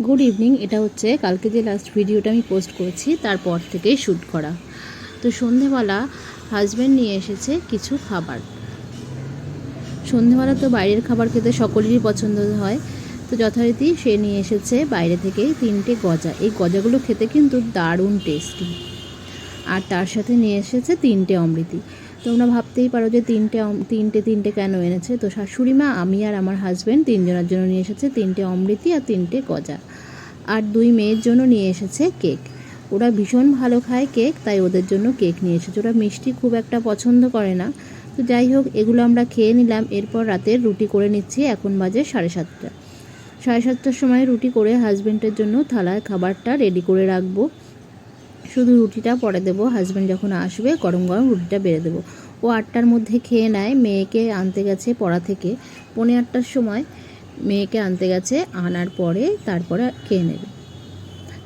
Good evening এটা হচ্ছে কালকে যে লাস্ট ভিডিওটা আমি পোস্ট করেছি, তারপর থেকেই শ্যুট করা। তো সন্ধেবেলা হাজব্যান্ড নিয়ে এসেছে কিছু খাবার। সন্ধেবেলা তো বাইরের খাবার খেতে সকলেরই পছন্দ হয়। তো যথারীতি সে নিয়ে এসেছে বাইরে থেকেই তিনটে গজা। এই গজাগুলো খেতে কিন্তু দারুণ টেস্টি আর তার সাথে নিয়ে এসেছে তিনটে অমৃতি। তোমরা ভাবতেই পারো যে তিনটে তিনটে তিনটে কেন এনেছে? তো শাশুড়ি মা আমি আর আমার হাজব্যান্ড তিনজনের জন্য নিয়ে এসেছে তিনটে অমৃতি আর তিনটে গজা। আর দুই মেয়ের জন্য নিয়ে এসেছে কেক ওরা ভীষণ ভালো খায় কেক তাই ওদের জন্য কেক নিয়ে এসেছে। ওরা মিষ্টি খুব একটা পছন্দ করে না। তো যাই হোক, এগুলো আমরা খেয়ে নিলাম। এরপর রাতের রুটি করে নিচ্ছি। এখন বাজে সাড়ে সাতটা। সাড়ে সাতটার সময় রুটি করে হাজব্যান্ডের জন্য থালায় খাবারটা রেডি করে রাখব। শুধু রুটিটা পরে দেবো। হাজব্যান্ড যখন আসবে, গরম গরম রুটিটা বেড়ে দেবো। ও আটটার মধ্যে খেয়ে নেয়, মেয়েকে আনতে গেছে পড়া থেকে। পৌনে আটটার সময় মেয়েকে আনতে গেছে, আনার পরে তারপরে খেয়ে নেবে।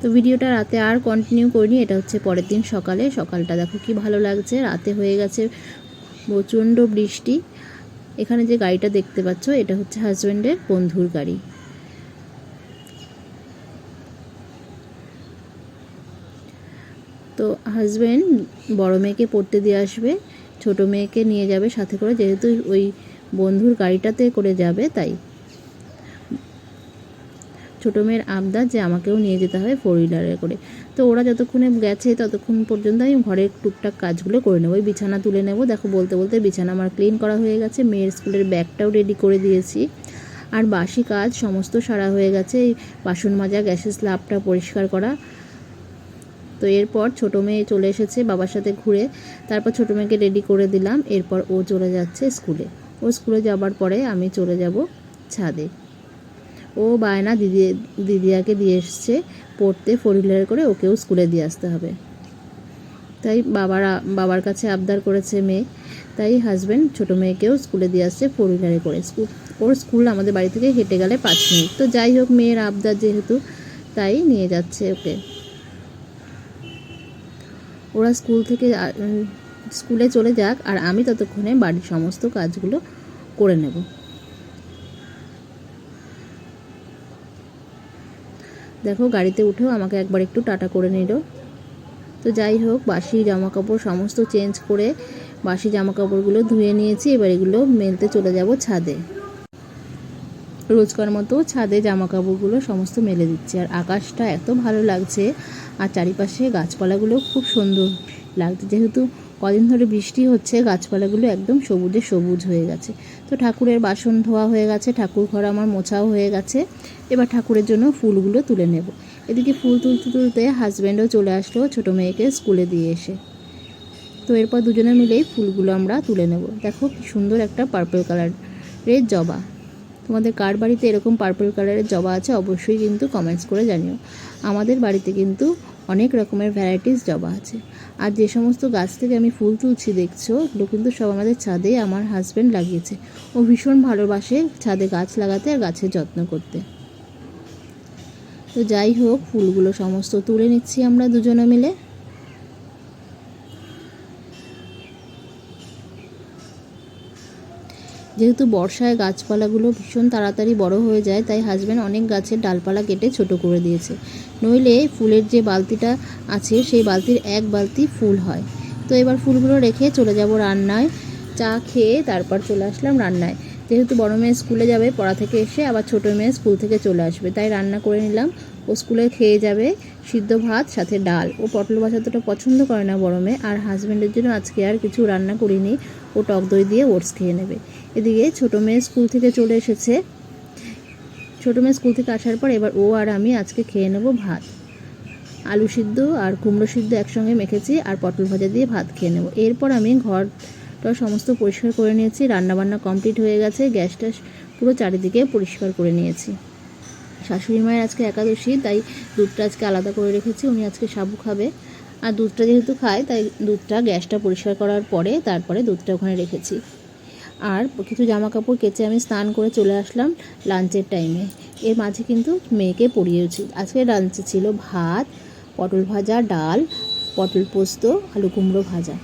তো ভিডিওটা রাতে আর কন্টিনিউ করিনি, এটা হচ্ছে পরের দিন সকালে। সকালটা দেখো কি ভালো লাগছে, রাতে হয়ে গেছে প্রচণ্ড বৃষ্টি। এখানে যে গাড়িটা দেখতে পাচ্ছ, এটা হচ্ছে হাজব্যান্ডের বন্ধুর গাড়ি। তো হাজব্যান্ড বড় মেয়েকে পড়তে দিয়ে আসবে, ছোট মেয়েকে নিয়ে যাবে সাথে করে, যেহেতু ওই বন্ধুর গাড়িটাতে করে যাবে তাই। ছোটো মেয়ের আবদার যে আমাকেও নিয়ে যেতে হবে ফোর হুইলারে করে। তো ওরা যতক্ষণে গেছে ততক্ষণ পর্যন্ত আমি ঘরের টুকটাক কাজগুলো করে নেব। ওই বিছানা তুলে নেব। দেখো বলতে বলতে বিছানা আমার ক্লিন করা হয়ে গেছে, মেয়ের স্কুলের ব্যাগটাও রেডি করে দিয়েছি। আর বাসি কাজ সমস্ত সারা হয়ে গেছে, এই বাসন মাজা, গ্যাসের স্ল্যাবটা পরিষ্কার করা তো এরপর ছোটো মেয়ে চলে এসেছে বাবার সাথে ঘুরে। তারপর ছোটো মেয়েকে রেডি করে দিলাম। এরপর ও চলে যাচ্ছে স্কুলে। ও স্কুলে যাবার পরে আমি চলে যাব ছাদে। ও বায়না দিদি, দিদিয়াকে দিয়ে এসছে পড়তে ফোর হুইলার করে ওকেও স্কুলে দিয়ে আসতে হবে। তাই বাবার বাবার কাছে আবদার করেছে মেয়ে। তাই হাজব্যান্ড ছোটো মেয়েকেও স্কুলে দিয়ে আসছে ফোর হুইলারে করে। স্কুল ওর স্কুল আমাদের বাড়ি থেকে হেঁটে গেলে পাঁচ মিনিট। তো যাই হোক, মেয়ের আবদার যেহেতু, তাই নিয়ে যাচ্ছে ওকে। ওরা স্কুল থেকে স্কুলে চলে যাক আর আমি ততক্ষণে বাড়ির সমস্ত কাজগুলো করে নেব। দেখো, গাড়িতে উঠেও আমাকে একবার একটু টাটা করে নিল। তো যাই হোক, বাসি জামা কাপড় সমস্ত চেঞ্জ করে বাসি জামা কাপড়গুলো ধুয়ে নিয়েছি। এবার এগুলো মেলতে চলে যাব ছাদে। রোজকার মতো ছাদে জামা কাপড়গুলো সমস্ত মেলে দিচ্ছে। আর আকাশটা এত ভালো লাগছে, আর চারিপাশে গাছপালাগুলো খুব সুন্দর লাগছে। যেহেতু কদিন ধরে বৃষ্টি হচ্ছে, গাছপালাগুলো একদম সবুজে সবুজ হয়ে গেছে। তো ঠাকুরের বাসন ধোয়া হয়ে গেছে, ঠাকুর ঘর আমার মোছাও হয়ে গেছে। এবার ঠাকুরের জন্য ফুলগুলো তুলে নেব। এদিকে ফুল তুলতে তুলতে হাজব্যান্ডও চলে আসলো ছোটো মেয়েকে স্কুলে দিয়ে এসে। তো এরপর দুজনে মিলেই ফুলগুলো আমরা তুলে নেব। দেখো কি সুন্দর একটা পার্পল কালারের জবা। তোমাদের কার বাড়িতে এরকম পার্পল কালারের জবা আছে, অবশ্যই কিন্তু কমেন্টস করে জানিও। আমাদের বাড়িতে কিন্তু অনেক রকমের ভ্যারাইটিস জবা আছে। আর যে সমস্ত গাছ থেকে আমি ফুল তুলছি, দেখছ এগুলো কিন্তু সব আমাদের ছাদে আমার হাজব্যান্ড লাগিয়েছে। ও ভীষণ ভালোবাসে ছাদে গাছ লাগাতে আর গাছের যত্ন করতে। তো যাই হোক, ফুলগুলো সমস্ত তুলে নিচ্ছি আমরা দুজনে মিলে। যেহেতু বর্ষায় গাছপালাগুলো ভীষণ তাড়াতাড়ি বড় হয়ে যায়, তাই হাজব্যান্ড অনেক গাছের ডালপালা কেটে ছোট করে দিয়েছে। নইলে ফুলের যে বালতিটা আছে, সেই বালতির এক বালতি ফুল হয়। তো এবার ফুলগুলো রেখে চলে যাব রান্নায়। চা খেয়ে তারপর চলে আসলাম রান্নায়। যেহেতু বড় মেয়ে স্কুলে যাবে, পড়া থেকে এসে আবার ছোটো মেয়ে স্কুল থেকে চলে আসবে। তাই রান্না করে নিলাম। ও স্কুলে খেয়ে যাবে সিদ্ধ ভাত, সাথে ডাল। ও পটল ভাজা অতটা পছন্দ করে না বড় মেয়ে। আর হাজব্যান্ডের জন্য আজকে আর কিছু রান্না করিনি। ও টক দই দিয়ে ওটস খেয়ে নেবে। এদিকে ছোটো মেয়ে স্কুল থেকে চলে এসেছে। ছোটো মেয়ে স্কুল থেকে আসার পর এবার ও আর আমি আজকে খেয়ে নেব ভাত। আলু সিদ্ধ আর কুমড়ো সিদ্ধ একসঙ্গে মেখেছি আর পটল ভাজা দিয়ে ভাত খেয়ে নেব। এরপর আমি ঘরটা সমস্ত পরিষ্কার করে নিয়েছি। রান্নাবান্না কমপ্লিট হয়ে গেছে। গ্যাসটা পুরো চারিদিকে পরিষ্কার করে নিয়েছি। শাশুড়ি মায়ের আজকে একাদশী, তাই দুধটা আজকে আলাদা করে রেখেছি। উনি আজকে সাবু খাবে। আর দুধটা যেহেতু খায়, তাই দুধটা, গ্যাসটা পরিষ্কার করার পরে তারপরে দুধটা ওখানে রেখেছি। আর কিছু জামা কাপড় কেচে আমি স্নান করে চলে আসলাম লাঞ্চের টাইমে। এর মাঝে কিন্তু মেয়েকে পড়িয়েছি। আজকে লাঞ্চে ছিল ভাত, পটল ভাজা, ডাল, পটল পোস্ত, আলু কুমড়ো ভাজা।